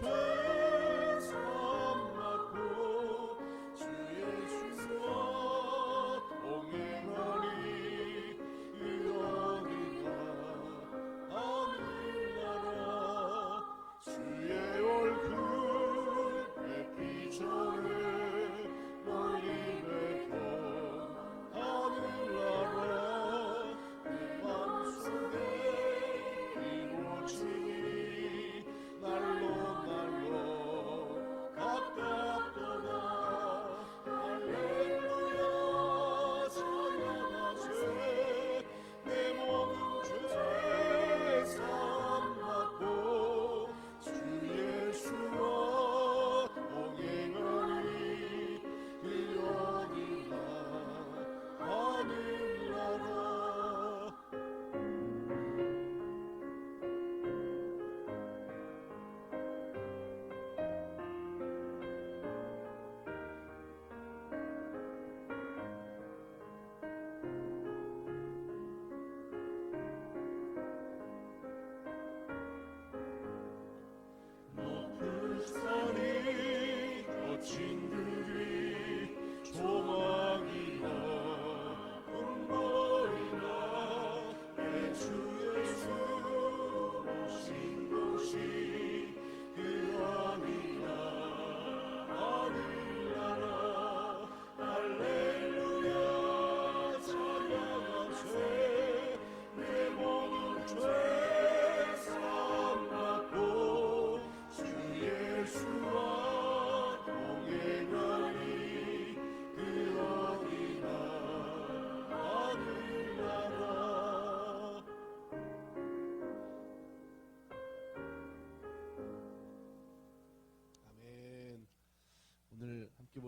모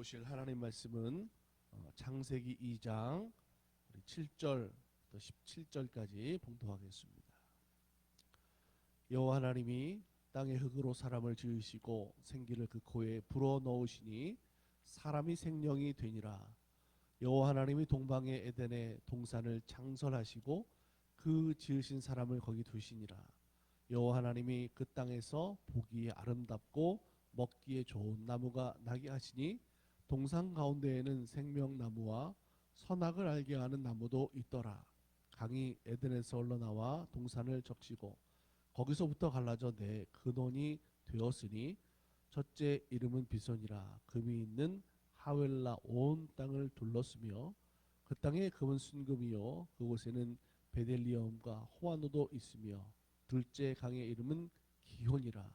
보실 하나님 말씀은 어, 창세기 2장 우리 7절 또 17절까지 봉독하겠습니다. 여호와 하나님이 땅의 흙으로 사람을 지으시고 생기를 그 코에 불어 넣으시니 사람이 생명이 되니라. 여호와 하나님이 동방의 에덴에 동산을 창설하시고 그 지으신 사람을 거기 두시니라. 여호와 하나님이 그 땅에서 보기에 아름답고 먹기에 좋은 나무가 나게 하시니 동산 가운데에는 생명나무와 선악을 알게 하는 나무도 있더라. 강이 에덴에서 흘러나와 동산을 적시고 거기서부터 갈라져 내 근원이 되었으니 첫째 이름은 비손이라. 금이 있는 하웰라 온 땅을 둘렀으며 그 땅에 금은 순금이요. 그곳에는 베델리엄과 호아노도 있으며 둘째 강의 이름은 기혼이라.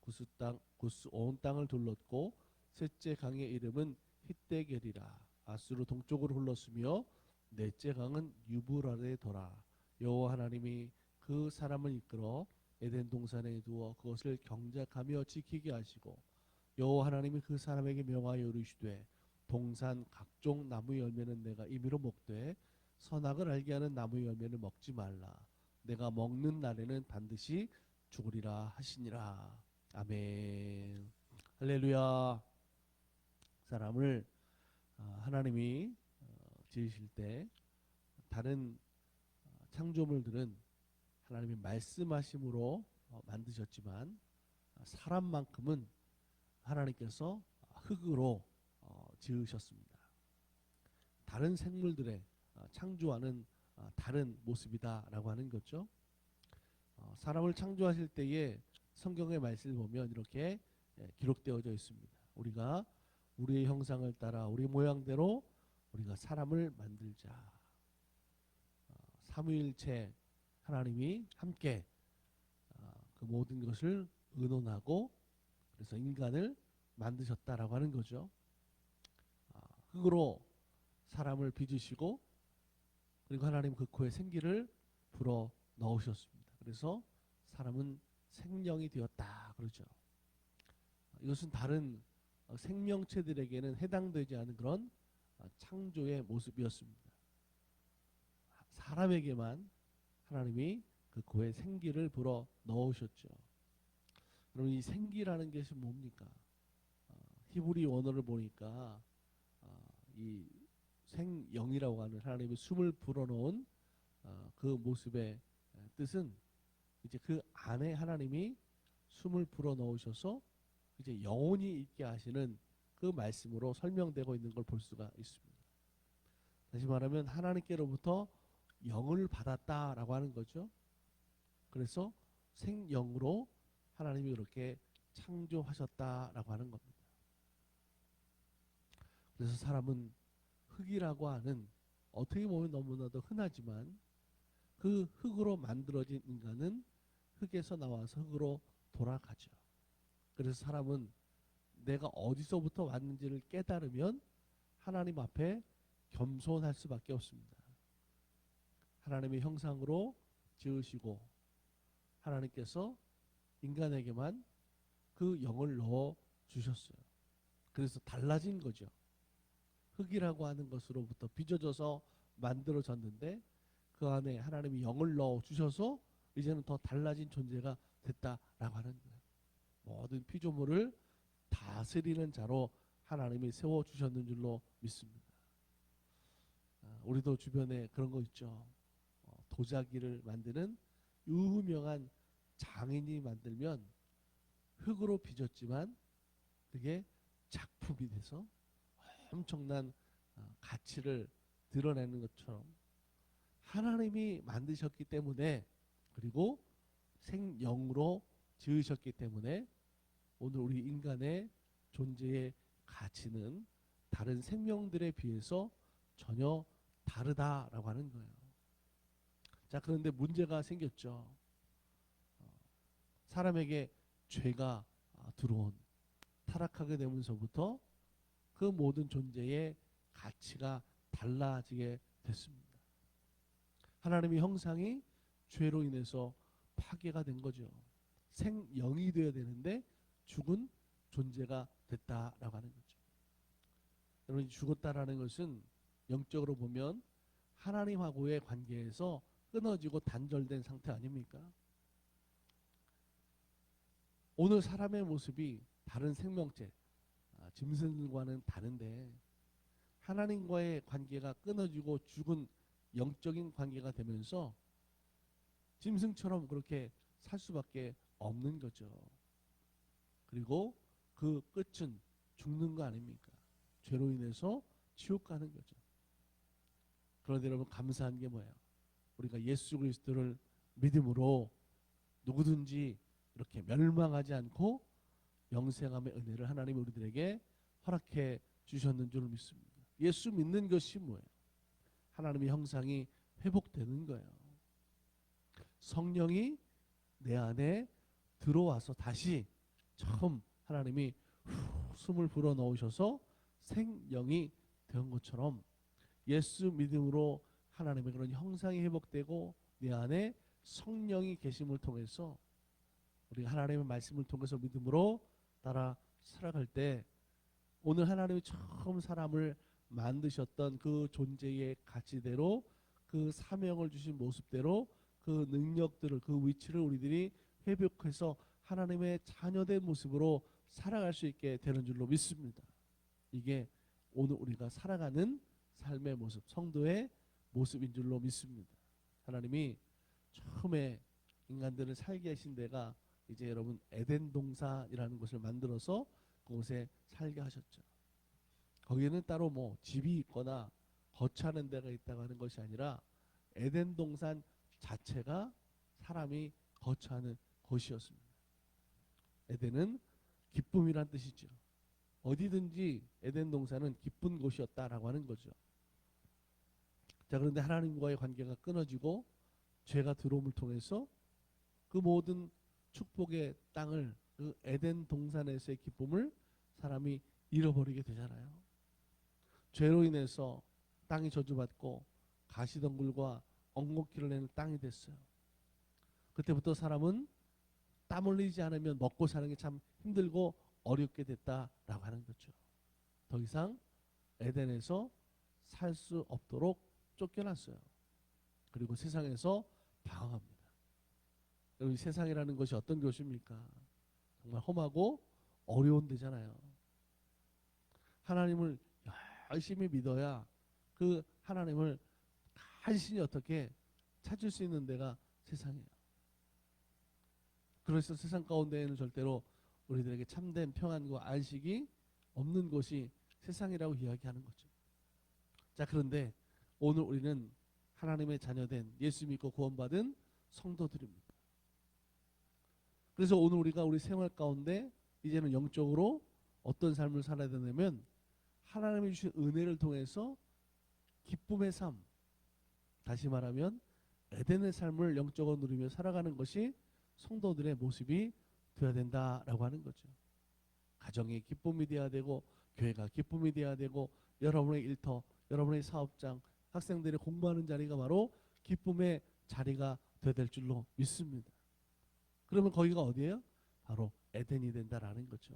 구스 땅 구스 온 땅을 둘렀고 셋째 강의 이름은 히데겔이라. 아수르 동쪽으로 흘렀으며 넷째 강은 유브라데 더라 여호와 하나님이 그 사람을 이끌어 에덴 동산에 두어 그것을 경작하며 지키게 하시고 여호와 하나님이 그 사람에게 명하여 이르시되 동산 각종 나무 열매는 내가 임의로 먹되 선악을 알게 하는 나무 열매는 먹지 말라. 내가 먹는 날에는 반드시 죽으리라 하시니라. 아멘. 할렐루야 사람을 어, 하나님이 어, 지으실 때 다른 어, 창조물들은 하나님이 말씀하심으로 어, 만드셨지만 어, 사람만큼은 하나님께서 흙으로 어, 지으셨습니다. 다른 생물들의 어, 창조와는 어, 다른 모습이다라고 하는 거죠. 어, 사람을 창조하실 때에 성경의 말씀을 보면 이렇게 예, 기록되어져 있습니다. 우리가 우리의 형상을 따라 우리 모양대로 우리가 사람을 만들자. 어, 삼위일체 하나님이 함께 어, 그 모든 것을 의논하고 그래서 인간을 만드셨다라고 하는 거죠. 아, 흙으로 사람을 빚으시고 그리고 하나님 그 코에 생기를 불어 넣으셨습니다. 그래서 사람은 생명이 되었다 그러죠. 이것은 다른 어, 생명체들에게는 해당되지 않은 그런 어, 창조의 모습이었습니다. 사람에게만 하나님이 그 코에 생기를 불어 넣으셨죠. 그럼 이 생기라는 것이 뭡니까? 어, 히브리 원어를 보니까 이 생영이라고 하는 하나님의 숨을 불어넣은 어, 그 모습의 뜻은 이제 그 안에 하나님이 숨을 불어넣으셔서 이제 영원히 있게 하시는 그 말씀으로 설명되고 있는 걸 볼 수가 있습니다. 다시 말하면 하나님께로부터 영을 받았다라고 하는 거죠. 그래서 생영으로 하나님이 그렇게 창조하셨다라고 하는 겁니다. 그래서 사람은 흙이라고 하는 어떻게 보면 너무나도 흔하지만 그 흙으로 만들어진 인간은 흙에서 나와서 흙으로 돌아가죠. 그래서 사람은 내가 어디서부터 왔는지를 깨달으면 하나님 앞에 겸손할 수밖에 없습니다. 하나님의 형상으로 지으시고 하나님께서 인간에게만 그 영을 넣어 주셨어요. 그래서 달라진 거죠. 흙이라고 하는 것으로부터 빚어져서 만들어졌는데 그 안에 하나님이 영을 넣어 주셔서 이제는 더 달라진 존재가 됐다라고 하는 거예요. 모든 피조물을 다스리는 자로 하나님이 세워 주셨는 줄로 믿습니다. 아, 우리도 주변에 그런 거 있죠. 어, 도자기를 만드는 유명한 장인이 만들면 흙으로 빚었지만 그게 작품이 돼서 엄청난 어, 가치를 드러내는 것처럼 하나님이 만드셨기 때문에 그리고 생영으로 지으셨기 때문에 오늘 우리 인간의 존재의 가치는 다른 생명들에 비해서 전혀 다르다라고 하는 거예요. 자, 그런데 문제가 생겼죠. 어, 사람에게 죄가 아, 들어온 타락하게 되면서부터 그 모든 존재의 가치가 달라지게 됐습니다. 하나님의 형상이 죄로 인해서 파괴가 된 거죠. 생영이 되어야 되는데 죽은 존재가 됐다라고 하는 거죠. 여러분 죽었다라는 것은 영적으로 보면 하나님하고의 관계에서 끊어지고 단절된 상태 아닙니까? 오늘 사람의 모습이 다른 생명체, 아, 짐승과는 다른데 하나님과의 관계가 끊어지고 죽은 영적인 관계가 되면서 짐승처럼 그렇게 살 수밖에 없는 거죠. 그리고 그 끝은 죽는 거 아닙니까? 죄로 인해서 지옥 가는 거죠. 그런데 여러분 감사한 게 뭐예요? 우리가 예수 그리스도를 믿음으로 누구든지 이렇게 멸망하지 않고 영생함의 은혜를 하나님이 우리들에게 허락해 주셨는 줄 믿습니다. 예수 믿는 것이 뭐예요? 하나님의 형상이 회복되는 거예요. 성령이 내 안에 들어와서 다시 처음 하나님이 후 숨을 불어 넣으셔서 생명이 된 것처럼 예수 믿음으로 하나님의 그런 형상이 회복되고 내 안에 성령이 계심을 통해서 우리 하나님의 말씀을 통해서 믿음으로 따라 살아갈 때 오늘 하나님이 처음 사람을 만드셨던 그 존재의 가치대로 그 사명을 주신 모습대로 그 능력들을 그 위치를 우리들이 회복해서 하나님의 자녀된 모습으로 살아갈 수 있게 되는 줄로 믿습니다. 이게 오늘 우리가 살아가는 삶의 모습, 성도의 모습인 줄로 믿습니다. 하나님이 처음에 인간들을 살게 하신 데가 이제 여러분 에덴 동산이라는 것을 만들어서 그곳에 살게 하셨죠. 거기에는 따로 뭐 집이 있거나 거처하는 데가 있다고 하는 것이 아니라 에덴 동산 자체가 사람이 거처하는 곳이었습니다. 에덴은 기쁨이란 뜻이죠. 어디든지 에덴 동산은 기쁜 곳이었다라고 하는 거죠. 자, 그런데 하나님과의 관계가 끊어지고 죄가 들어옴을 통해서 그 모든 축복의 땅을 그 에덴 동산에서의 기쁨을 사람이 잃어버리게 되잖아요. 죄로 인해서 땅이 저주받고 가시덩굴과 엉겅퀴를 내는 땅이 됐어요. 그때부터 사람은 땀 흘리지 않으면 먹고 사는 게 참 힘들고 어렵게 됐다라고 하는 거죠. 더 이상 에덴에서 살 수 없도록 쫓겨났어요. 그리고 세상에서 방황합니다. 여러분 세상이라는 것이 어떤 곳입니까? 정말 험하고 어려운 데잖아요. 하나님을 열심히 믿어야 그 하나님을 간신히 어떻게 찾을 수 있는 데가 세상이에요. 그래서 세상 가운데에는 절대로 우리들에게 참된 평안과 안식이 없는 곳이 세상이라고 이야기하는 거죠. 자, 그런데 오늘 우리는 하나님의 자녀된 예수 믿고 구원받은 성도들입니다. 그래서 오늘 우리가 우리 생활 가운데 이제는 영적으로 어떤 삶을 살아야 되냐면 하나님이 주신 은혜를 통해서 기쁨의 삶 다시 말하면 에덴의 삶을 영적으로 누리며 살아가는 것이 성도들의 모습이 되어야 된다라고 하는 거죠. 가정이 기쁨이 되어야 되고 교회가 기쁨이 되어야 되고 여러분의 일터, 여러분의 사업장, 학생들이 공부하는 자리가 바로 기쁨의 자리가 되어야 될 줄로 믿습니다. 그러면 거기가 어디예요? 바로 에덴이 된다라는 거죠.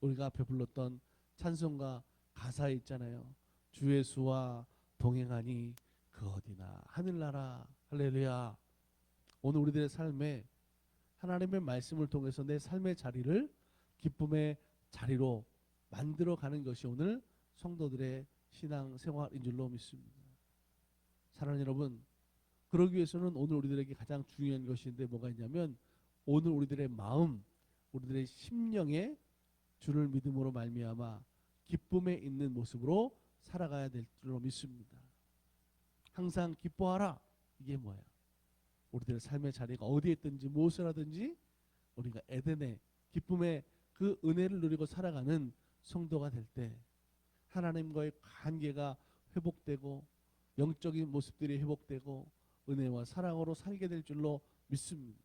우리가 앞에 불렀던 찬송가 가사에 있잖아요. 주 예수와 동행하니 그 어디나 하늘나라 할렐루야. 오늘 우리들의 삶에 하나님의 말씀을 통해서 내 삶의 자리를 기쁨의 자리로 만들어 가는 것이 오늘 성도들의 신앙 생활인 줄로 믿습니다. 사랑하는 여러분, 그러기 위해서는 오늘 우리들에게 가장 중요한 것인데 뭐가 있냐면 오늘 우리들의 마음, 우리들의 심령에 주를 믿음으로 말미암아 기쁨에 있는 모습으로 살아가야 될 줄로 믿습니다. 항상 기뻐하라. 이게 뭐야? 우리들의 삶의 자리가 어디에 있든지 무엇을 하든지 우리가 에덴의 기쁨의 그 은혜를 누리고 살아가는 성도가 될 때 하나님과의 관계가 회복되고 영적인 모습들이 회복되고 은혜와 사랑으로 살게 될 줄로 믿습니다.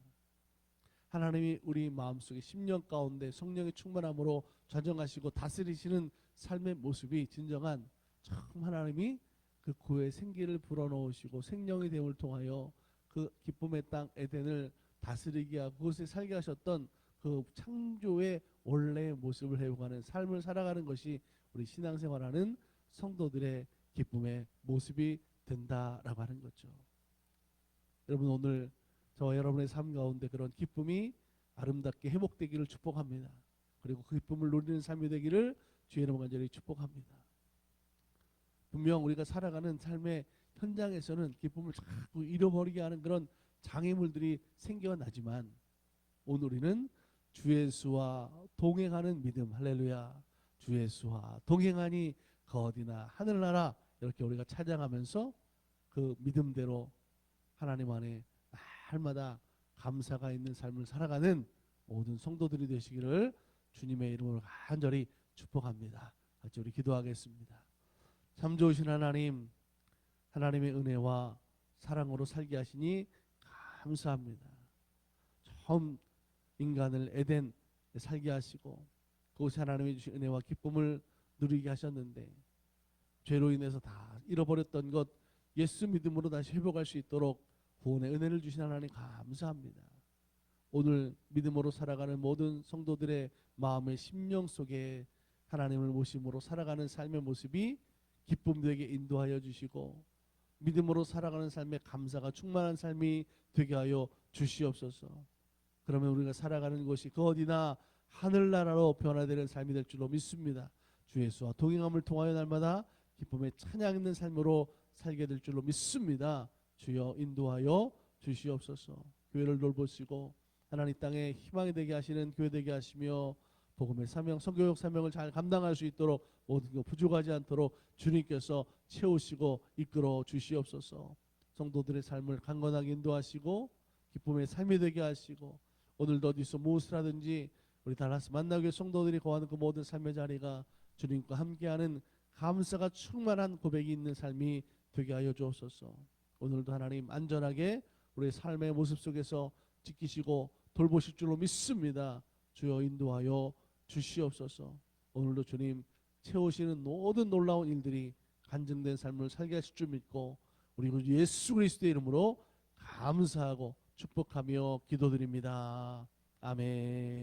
하나님이 우리 마음속에 심령 가운데 성령의 충만함으로 좌정하시고 다스리시는 삶의 모습이 진정한 참 하나님이 그 고의 생기를 불어넣으시고 생명의 됨을 통하여 그 기쁨의 땅 에덴을 다스리게 하고 그곳에 살게 하셨던 그 창조의 원래의 모습을 회복하는 삶을 살아가는 것이 우리 신앙생활하는 성도들의 기쁨의 모습이 된다라고 하는 거죠. 여러분 오늘 저와 여러분의 삶 가운데 그런 기쁨이 아름답게 회복되기를 축복합니다. 그리고 그 기쁨을 누리는 삶이 되기를 주의 이름 간절히 축복합니다. 분명 우리가 살아가는 삶의 현장에서는 기쁨을 자꾸 잃어버리게 하는 그런 장애물들이 생겨나지만 오늘 우리는 주 예수와 동행하는 믿음 할렐루야 주 예수와 동행하니 그 어디나 하늘나라 이렇게 우리가 찬양하면서 그 믿음대로 하나님 안에 날마다 감사가 있는 삶을 살아가는 모든 성도들이 되시기를 주님의 이름으로 간절히 축복합니다. 같이 우리 기도하겠습니다. 참 좋으신 하나님, 하나님의 은혜와 사랑으로 살게 하시니 감사합니다. 처음 인간을 에덴 살게 하시고 그곳에 하나님이 주신 은혜와 기쁨을 누리게 하셨는데 죄로 인해서 다 잃어버렸던 것 예수 믿음으로 다시 회복할 수 있도록 구원의 은혜를 주신 하나님 감사합니다. 오늘 믿음으로 살아가는 모든 성도들의 마음의 심령 속에 하나님을 모심으로 살아가는 삶의 모습이 기쁨 되게 인도하여 주시고 믿음으로 살아가는 삶에 감사가 충만한 삶이 되게 하여 주시옵소서. 그러면 우리가 살아가는 곳이 그 어디나 하늘나라로 변화되는 삶이 될 줄로 믿습니다. 주 예수와 동행함을 통하여 날마다 기쁨의 찬양 있는 삶으로 살게 될 줄로 믿습니다. 주여 인도하여 주시옵소서. 교회를 돌보시고 하나님 땅에 희망이 되게 하시는 교회 되게 하시며 복음의 사명, 성교육 사명을 잘 감당할 수 있도록 모든 것 부족하지 않도록 주님께서 채우시고 이끌어 주시옵소서. 성도들의 삶을 강건하게 인도하시고 기쁨의 삶이 되게 하시고 오늘도 어디서 무엇을 하든지 우리 달라스 위해 성도들이 거하는 그 모든 삶의 자리가 주님과 함께하는 감사가 충만한 고백이 있는 삶이 되게 하여 주옵소서. 오늘도 하나님 안전하게 우리의 삶의 모습 속에서 지키시고 돌보실 줄로 믿습니다. 주여 인도하여 주시옵소서. 오늘도 주님 채우시는 모든 놀라운 일들이 간증된 삶을 살게 하실 줄 믿고 우리 구 예수 그리스도의 이름으로 감사하고 축복하며 기도드립니다. 아멘.